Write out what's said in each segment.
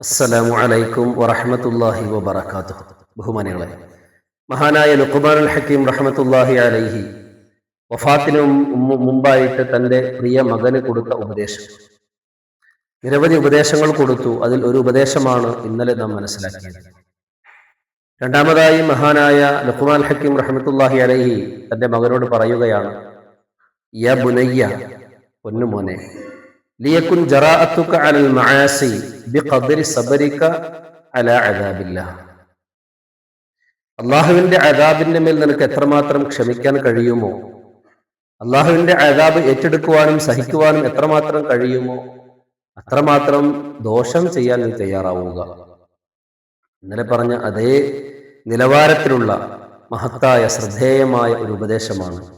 അസ്സലാമു അലൈക്കും വറഹമത്തല്ലാഹി വബർക്കാത്തു ബഹുമാനികളെ മഹാനായ ലുക്കുമാനുൽ ഹക്കീം റഹ്മത്തുള്ളാഹി അലൈഹി വഫാത്തിനു മുമ്പായിട്ട് തന്റെ പ്രിയ മകന് കൊടുത്ത ഉപദേശം. നിരവധി ഉപദേശങ്ങൾ കൊടുത്തു. അതിൽ ഒരു ഉപദേശമാണ് ഇന്നലെ നാം മനസ്സിലാക്കിയത്. രണ്ടാമതായി മഹാനായ ലുക്കുമാൻ ഹക്കീം റഹ്മത്തുള്ളാഹി അലൈഹി തന്റെ മകനോട് പറയുകയാണ് യ ബുനയ്യ പൊന്നുമോനെ ലിയക്കുൻ ജറാഅത്തുക അലൽ മആസി അള്ളാഹുവിന്റെ അദാബിന്റെ മേൽ നിനക്ക് എത്രമാത്രം ക്ഷമിക്കാൻ കഴിയുമോ? അള്ളാഹുവിന്റെ അദാബ് ഏറ്റെടുക്കുവാനും സഹിക്കുവാനും എത്രമാത്രം കഴിയുമോ? അത്രമാത്രം ദോഷം ചെയ്യാൻ നീ തയ്യാറാവുക. ഇന്നലെ പറഞ്ഞ അതേ നിലവാരത്തിലുള്ള മഹത്തായ ശ്രദ്ധേയമായ ഒരു ഉപദേശമാണ്.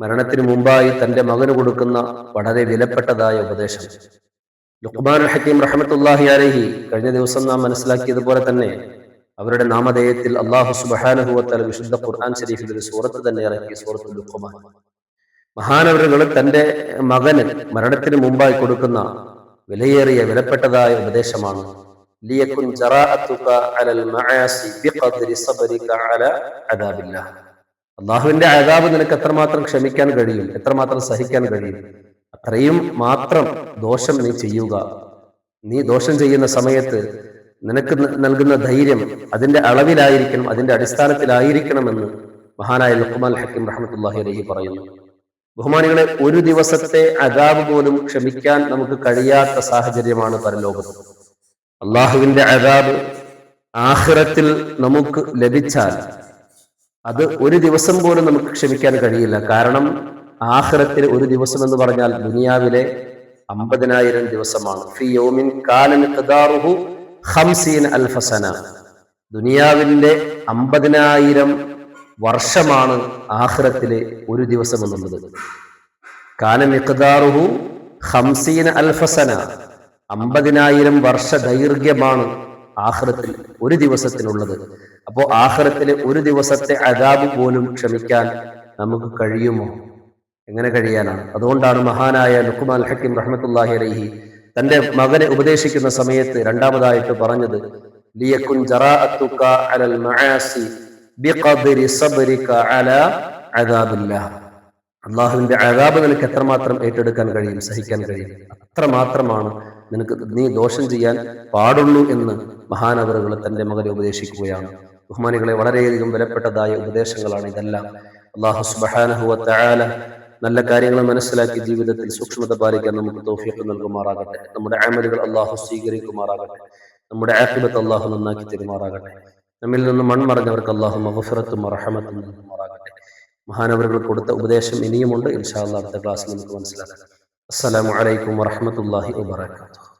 മരണത്തിന് മുമ്പായി തന്റെ മകന് കൊടുക്കുന്ന വളരെ വിലപ്പെട്ടതായ ഉപദേശം. ലുഖ്മാൻ ഹക്കീം റഹമത്തുല്ലാഹി അലഹി കഴിഞ്ഞ ദിവസം നാം മനസ്സിലാക്കിയതുപോലെ തന്നെ അവരുടെ നാമധേയത്തിൽ അള്ളാഹു സുബാനുഭവത്താൽ വിശുദ്ധ ഖുർആൻ ഷരീഫിൽ ഒരു സൂറത്ത് തന്നെ ഇറക്കി സൂറത്ത് ലുഖ്മാൻ മഹാനവരുകൾ തന്റെ മകന് മരണത്തിന് മുമ്പായി കൊടുക്കുന്ന വിലയേറിയ വിലപ്പെട്ടതായ ഉപദേശമാണ്. അള്ളാഹുവിന്റെ അതാബ് നിനക്ക് എത്രമാത്രം ക്ഷമിക്കാൻ കഴിയും എത്രമാത്രം സഹിക്കാൻ കഴിയും? അത്രയും മാത്രം ദോഷം നീ ചെയ്യുക. നീ ദോഷം ചെയ്യുന്ന സമയത്ത് നിനക്ക് നൽകുന്ന ധൈര്യം അതിന്റെ അളവിലായിരിക്കണം അതിന്റെ അടിസ്ഥാനത്തിലായിരിക്കണമെന്ന് മഹാനായ ലുക്കുമാൽ ഹക്കിം റഹമത്തുല്ലാഹി അലഹി പറയുന്നു. ബഹുമാനികളെ ഒരു ദിവസത്തെ അതാബ് പോലും ക്ഷമിക്കാൻ നമുക്ക് കഴിയാത്ത സാഹചര്യമാണ് പരലോകത്ത്. അള്ളാഹുവിന്റെ അതാബ് ആഹ്റത്തിൽ നമുക്ക് ലഭിച്ചാൽ അത് ഒരു ദിവസം പോലും നമുക്ക് ക്ഷമിക്കാൻ കഴിയില്ല. കാരണം ആഹ്റത്തിൽ ഒരു ദിവസം എന്ന് പറഞ്ഞാൽ ദുനിയാവിലെ അമ്പതിനായിരം ദിവസമാണ്. ഫി യോമിൻ ഹംസീൻ അൽഫസന. ദുനിയാവിന്റെ അമ്പതിനായിരം വർഷമാണ് ആഹ്റത്തിലെ ഒരു ദിവസം എന്നുള്ളത്. കാനമിഖ്ദാറുഹു ഹംസീൻ അൽഫസന. അമ്പതിനായിരം വർഷ ദൈർഘ്യമാണ് ആഹ്റത്തിൽ ഒരു ദിവസത്തിനുള്ളത്. അപ്പോ ആഹ്റത്തിലെ ഒരു ദിവസത്തെ അതാബ് പോലും ക്ഷമിക്കാൻ നമുക്ക് കഴിയുമോ? എങ്ങനെ കഴിയാനാണ്? അതുകൊണ്ടാണ് മഹാനായ ലുക്കുമാൽ ഹക്കിം റഹ്മത്തുല്ലാഹി അലൈഹി തന്റെ മകനെ ഉപദേശിക്കുന്ന സമയത്ത് രണ്ടാമതായിട്ട് പറഞ്ഞത് ലിയക്കുൻ അലൽ സബ്രിക അള്ളാഹുവിന്റെ അഴാബ് നിനക്ക് എത്രമാത്രം ഏറ്റെടുക്കാൻ കഴിയും സഹിക്കാൻ കഴിയും? അത്രമാത്രമാണ് നിനക്ക് നീ ദോഷം ചെയ്യാൻ പാടുള്ളൂ എന്ന് മഹാനവറുകൾ തന്റെ മകനെ ഉപദേശിക്കുകയാണ്. ബഹുമാനികളെ വളരെയധികം വിലപ്പെട്ടതായ ഉപദേശങ്ങളാണ് ഇതെല്ലാം. അള്ളാഹു സുബാനഹുവ തയാല നല്ല കാര്യങ്ങൾ മനസ്സിലാക്കി ജീവിതത്തിൽ സൂക്ഷ്മത പാലിക്കാൻ നമുക്ക് തോഫിയൊക്കെ നൽകുമാറാകട്ടെ. നമ്മുടെ ആമലുകൾ അള്ളാഹു സ്വീകരിക്കുമാറാകട്ടെ. നമ്മുടെ ആക്കിബത്ത് അള്ളാഹു നന്നാക്കി തരുമാറാകട്ടെ. നമ്മിൽ നിന്ന് മൺമറഞ്ഞവർക്ക് അള്ളാഹു മഹഫറത്തും റഹമത്തും നൽകുമാറാകട്ടെ. മഹാനവരുകൾ കൊടുത്ത ഉപദേശം ഇനിയുമുണ്ട്. ഇൻഷാ അള്ളാഹ് അടുത്ത ക്ലാസ്സിൽ നമുക്ക് മനസ്സിലാക്കാം. അസ്സലാമു അലൈക്കും വറഹമത്തല്ലാഹി വാത്തു